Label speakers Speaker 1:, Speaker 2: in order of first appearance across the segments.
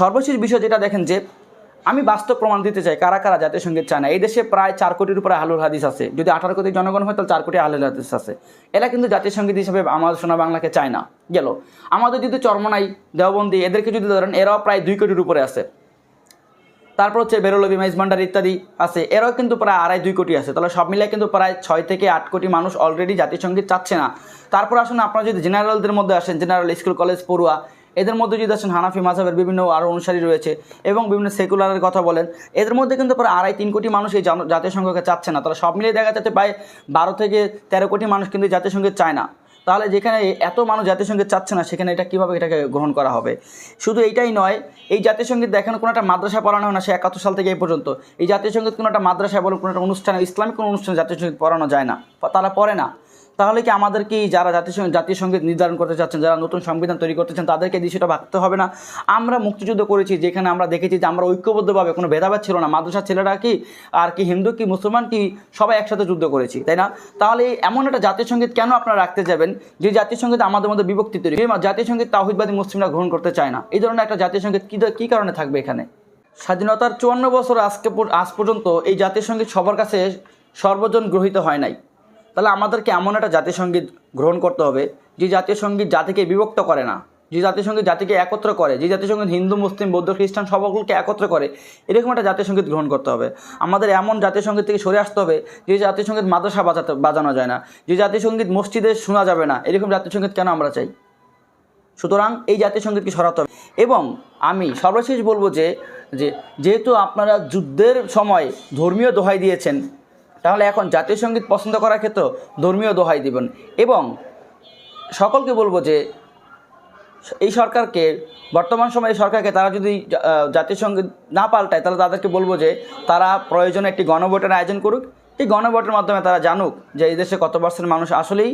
Speaker 1: সর্বশেষ বিষয় যেটা দেখেন যে, আমি বাস্তব প্রমাণ দিতে চাই কারা কারা জাতীয় সংগীত চায় না। এই দেশে প্রায় চার কোটির উপরে আহলুল হাদিস আছে। যদি আঠারো কোটি জনগণ হয়, তাহলে চার কোটি আহলুল হাদিস আছে। এরা কিন্তু জাতীয় সংগীত হিসেবে আমাদের সোনা বাংলাকে চায় না। গেল। আমাদের যদি চর্মনাই দেওবন্দি এদেরকে যদি ধরেন, এরাও প্রায় দুই কোটির উপরে আছে। তারপর হচ্ছে বেরোলবি মাইজ ভান্ডার ইত্যাদি আছে। এরাও কিন্তু প্রায় আড়াই, দুই কোটি আছে। তাহলে সব মিলিয়ে কিন্তু প্রায় ছয় থেকে আট কোটি মানুষ অলরেডি জাতীয় সংগীত চাচ্ছে না। তারপর আসুন, আপনারা যদি জেনারেলদের মধ্যে আসেন জেনারেল স্কুল কলেজ পড়ুয়া এদের মধ্যে যদি আসেন হানাফি মাঝাবের বিভিন্ন আরও অনুসারী রয়েছে এবং বিভিন্ন সেকুলারের কথা বলেন, এদের মধ্যে কিন্তু প্রায় আড়াই তিন কোটি মানুষ এই সঙ্ঘকে চাচ্ছে না। তারা সব মিলিয়ে দেখা যাচ্ছে প্রায় বারো থেকে তেরো কোটি মানুষ কিন্তু জাতীয় চায় না। তাহলে যেখানে এত মানুষ সংগীত চাচ্ছে না, সেখানে এটা কীভাবে এটাকে গ্রহণ করা হবে? শুধু এইটাই নয়, এই সংগীত দেখেন কোনো একটা মাদ্রাসায় পড়ানো হয় না, সে একাত্তর সাল থেকে এই পর্যন্ত। এই সংগীত কোনো একটা মাদ্রাসায় বলুন, কোনো একটা অনুষ্ঠানে, ইসলামিক কোনো অনুষ্ঠানে জাতীয় সংগীত পড়ানো যায় না, তারা পড়ে না। তাহলে কি আমাদের কি যারা সংগীত জাতীয় সংগীত নির্ধারণ করতে চাচ্ছেন, যারা নতুন সংবিধান তৈরি করতে চান তাদেরকে বিষয়টা ভাবতে হবে না। আমরা মুক্তিযুদ্ধ করেছি, যেখানে আমরা দেখেছি যে আমরা ঐক্যবদ্ধভাবে কোনো ভেদাভেদ ছিল না। মাদ্রাসার ছেলেরা কি, আর কি হিন্দু কি, মুসলমান কি, সবাই একসাথে যুদ্ধ করেছি, তাই না? তাহলে এমন একটা জাতীয় সংগীত কেন আপনারা রাখতে যাবেন, যে জাতীয় সংগীত আমাদের মধ্যে বিভক্তি তৈরি? জাতীয় সংগীত তাহিদবাদী মুসলিমরা গ্রহণ করতে চায় না। এই ধরনের একটা জাতীয় সংগীত কী কী কারণে থাকবে এখানে? স্বাধীনতার চুয়ান্ন বছর আজকে আজ পর্যন্ত এই জাতীয় সংগীত সবার কাছে সর্বজন গ্রহীত হয় নাই। তাহলে আমাদেরকে এমন একটা জাতীয় সংগীত গ্রহণ করতে হবে, যে জাতীয় সংগীত জাতিকে বিভক্ত করে না, যে জাতীয় সংগীত জাতিকে একত্র করে, যে জাতীয় সংগীত হিন্দু, মুসলিম, বৌদ্ধ, খ্রিস্টান সকলকে একত্র করে, এরকম একটা জাতীয় সংগীত গ্রহণ করতে হবে। আমাদের এমন জাতীয় সংগীত থেকে সরে আসতে হবে, যে জাতীয় সংগীত মাদ্রাসা বাজাতে বাজানো যায় না, যে জাতীয় সংগীত মসজিদে শোনা যাবে না, এরকম জাতীয় সংগীত কেন আমরা চাই? সুতরাং এই জাতীয় সঙ্গীতকে সরাতে হবে। এবং আমি সর্বশেষ বলব যে যেহেতু আপনারা যুদ্ধের সময় ধর্মীয় দোহাই দিয়েছেন তাহলে এখন জাতীয় সংগীত পছন্দ করার ক্ষেত্রে ধর্মীয় দোহাই দিবেন। এবং সকলকে বলব যে, এই সরকারকে, বর্তমান সময়ে সরকারকে তারা যদি জাতীয় সংগীত না পাল্টায়, তাহলে তাদেরকে বলব যে, তারা প্রয়োজনে একটি গণভোটের আয়োজন করুক। এই গণভোটের মাধ্যমে তারা জানুক যে, এই দেশে কত পার্সেন্ট মানুষ আসলেই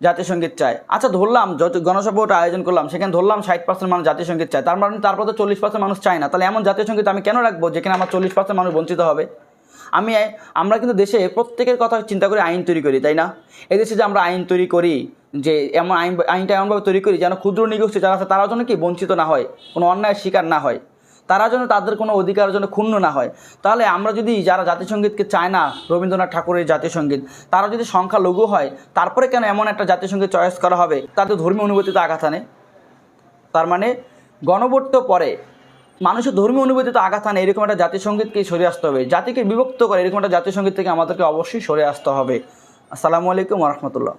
Speaker 1: জাতীয় সংগীত চায়। আচ্ছা ধরলাম যত গণসভাটা আয়োজন করলাম, সেখানে ধরলাম ষাট পার্সেন্ট মানুষ জাতীয় সংগীত চায়। তার মানে তারপর তো চল্লিশ পার্সেন্ট মানুষ চায় না। তাহলে এমন জাতীয় সংগীত আমি কেন রাখব, যেখানে আমার চল্লিশ পার্সেন্ট মানুষ বঞ্চিত হবে? আমি, আমরা কিন্তু দেশে প্রত্যেকের কথা চিন্তা করে আইন তৈরি করি, তাই না? এদেশে যে আমরা আইন তৈরি করি, যে এমন আইন, আইনটা এমনভাবে তৈরি করি যেন ক্ষুদ্র নিগোষ্ঠী যারা আছে তারা যেন কি বঞ্চিত না হয়, কোনো অন্যায়ের শিকার না হয়। তারা যেন তাদের কোনো অধিকারের জন্য ক্ষুণ্ণ না হয়। তাহলে আমরা যদি যারা জাতিসঙ্গীতকে চায় না, রবীন্দ্রনাথ ঠাকুরের জাতীয় সংগীত তারা যদি সংখ্যা লঘু হয়, তারপরে কেন এমন একটা জাতীয় সংগীত চয়েস করা হবে? তাদের ধর্মীয় অনুভূতিতে আঘাত আনে। তার মানে গণভোট তো পরে মানুষের ধর্মীয় অনুভূতিতে আঘাত আনে এরকম একটা জাতীয় সঙ্গীতকে সরে আসতে হবে। জাতিকে বিভক্ত করে, এরকম একটা জাতীয় সংগীত থেকে আমাদেরকে অবশ্যই সরে আসতে হবে। আসসালামু আলাইকুম রহমতুল্লাহ।